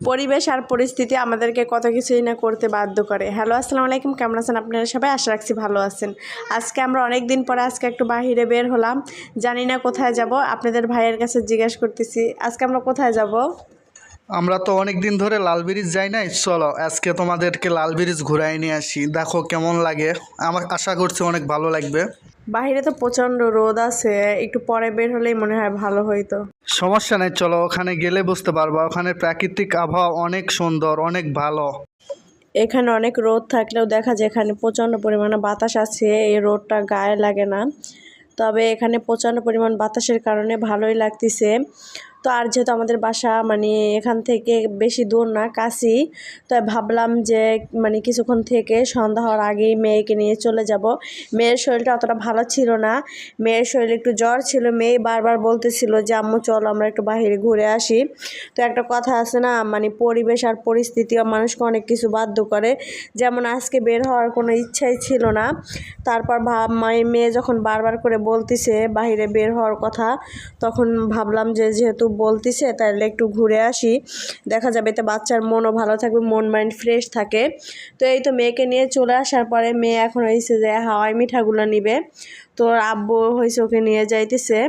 পরিবেশ আর পরিস্থিতি আমাদেরকে কত কিছুই না করতে বাধ্য করে। হ্যালো আসসালামু আলাইকুম। কেমন আছেন আপনারা সবাই? আশা রাখছি ভালো আছেন। আজকে আমরা অনেক দিন পরে আজকে একটু বাহিরে বের হলাম। জানি না কোথায় যাব। আপনাদের ভাইয়ের কাছে জিজ্ঞেস করতেছি, আজকে আমরা কোথায় যাব? আমরা তো অনেক দিন ধরে লাল ব্রিজ যাই নাই। চলো, আজকে তোমাদেরকে লাল ব্রিজ ঘুরাই নিয়ে আসি। দেখো কেমন লাগে। আমার আশা করছি অনেক ভালো লাগবে। বাহিরে তো প্রচণ্ড রোদ আছে একটু পরে বের হলেই মনে হয় ভালো হইতো। সমস্যা নেই চলো ওখানে গেলে বুঝতে পারবা ওখানে প্রাকৃতিক আবহাওয়া অনেক সুন্দর অনেক ভালো। এখানে অনেক রোদ থাকলেও দেখা যায় এখানে প্রচণ্ড পরিমাণে বাতাস আছে এই রোদটা গায়ে লাগে না। তবে এখানে প্রচণ্ড পরিমাণ বাতাসের কারণে ভালোই লাগতেছে। তো আর যেহেতু আমাদের বাসা মানে এখান থেকে বেশি দূর না, কাছি, তো ভাবলাম যে মানে কিছুক্ষণ থেকে সন্ধ্যা হওয়ার আগেই মেয়েকে নিয়ে চলে যাব। মেয়ের শরীরটা অতটা ভালো ছিল না। মেয়ের শরীরে একটু জ্বর ছিল। মেয়ে বারবার বলতেছিল যে, আম্মু, চলো আমরা একটু বাইরে ঘুরে আসি। তো একটা কথা আছে না মানে পরিবেশ আর পরিস্থিতি মানুষকে অনেক কিছু বাধ্য করে। যেমন আজকে বের হওয়ার কোনো ইচ্ছাই ছিল না। তারপর ভাব মায়ের মেয়ে যখন বারবার করে বলতিছে বাইরে বের হওয়ার কথা, তখন ভাবলাম যে, যেহেতু বলতিছে তাহলে একটু ঘুরে আসি। দেখা যাবে তো বাচ্চার মনও ভালো থাকবে, মন মাইন্ড ফ্রেশ থাকে। তো এই তো মেয়েকে নিয়ে চলে আসার পরে মেয়ে এখন হয়েছে যে হাওয়াই মিঠাগুলো নিবে। তো আব্বু হয়েছে ওকে নিয়ে যাইতেছে।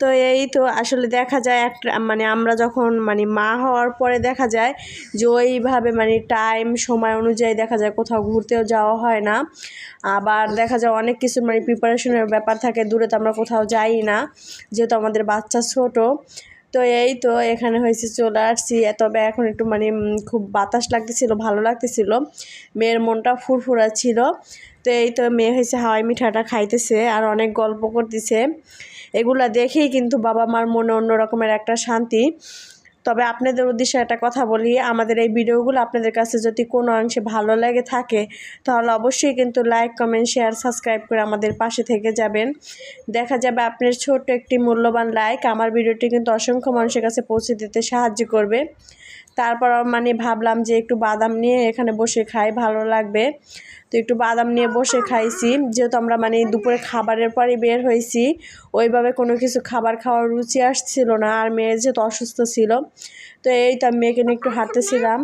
তো এই তো আসলে দেখা যায় একটা মানে আমরা যখন মানে মা হওয়ার পরে দেখা যায় যে ওইভাবে মানে টাইম সময় অনুযায়ী দেখা যায় কোথাও ঘুরতেও যাওয়া হয় না। আবার দেখা যায় অনেক কিছু মানে প্রিপারেশনের ব্যাপার থাকে, দূরে তো আমরা কোথাও যাই না, যেহেতু আমাদের বাচ্চা ছোট। তো এই তো এখানে হয়েছে চলে আসছি। তবে এখন একটু মানে খুব বাতাস লাগতেছিল, ভালো লাগতেছিল। মেয়ের মনটা ফুরফুরা ছিল। তো এই তো মেয়ে হয়েছে হাওয়াই মিঠাটা খাইতেছে আর অনেক গল্প করতেছে। এগুলা দেখেই কিন্তু বাবা মার মনে অন্য রকমের একটা শান্তি। তবে আপনাদের উদ্দেশ্যে একটা কথা বলি, আমাদের এই ভিডিওগুলো আপনাদের কাছে যদি কোনো অংশে ভালো লাগে থাকে, তাহলে অবশ্যই কিন্তু লাইক কমেন্ট শেয়ার সাবস্ক্রাইব করে আমাদের পাশে থেকে যাবেন। দেখা যাবে আপনার ছোট্ট একটি মূল্যবান লাইক আমার ভিডিওটি কিন্তু অসংখ্য মানুষের কাছে পৌঁছে দিতে সাহায্য করবে। তারপর মানে ভাবলাম যে একটু বাদাম নিয়ে এখানে বসে খাই, ভালো লাগবে। তো একটু বাদাম নিয়ে বসে খাইছি। যেহেতু আমরা মানে দুপুরে খাবারের পরে বের হয়েছি, ওইভাবে কোনো কিছু খাবার খাওয়ার রুচি আসছিল না। আর মেয়ের যেহেতু অসুস্থ ছিল, তো এই তো মেয়েকে নিয়ে একটু হাঁটতেছিলাম।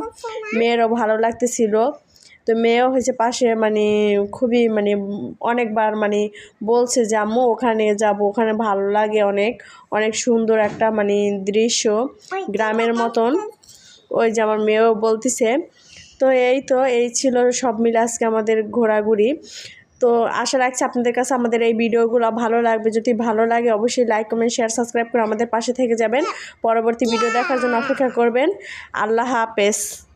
মেয়েরও ভালো লাগতেছিল। তো মেয়েও হয়েছে পাশে মানে খুবই মানে অনেকবার মানে বলছে যে, আম্মু, ওখানে যাব, ওখানে ভালো লাগে অনেক। অনেক সুন্দর একটা মানে দৃশ্য, গ্রামের মতন। ওই যে আমার মেয়েও বলতেছে, তো এই তো, এই ছিল সব মিলে আজকে আমাদের ঘোরাঘুরি। তো আশা রাখছি আপনাদের কাছে আমাদের এই ভিডিওগুলো ভালো লাগবে। যদি ভালো লাগে অবশ্যই লাইক কমেন্ট শেয়ার সাবস্ক্রাইব করে আমাদের পাশে থেকে যাবেন। পরবর্তী ভিডিও দেখার জন্য অপেক্ষা করবেন। আল্লাহ হাফেজ।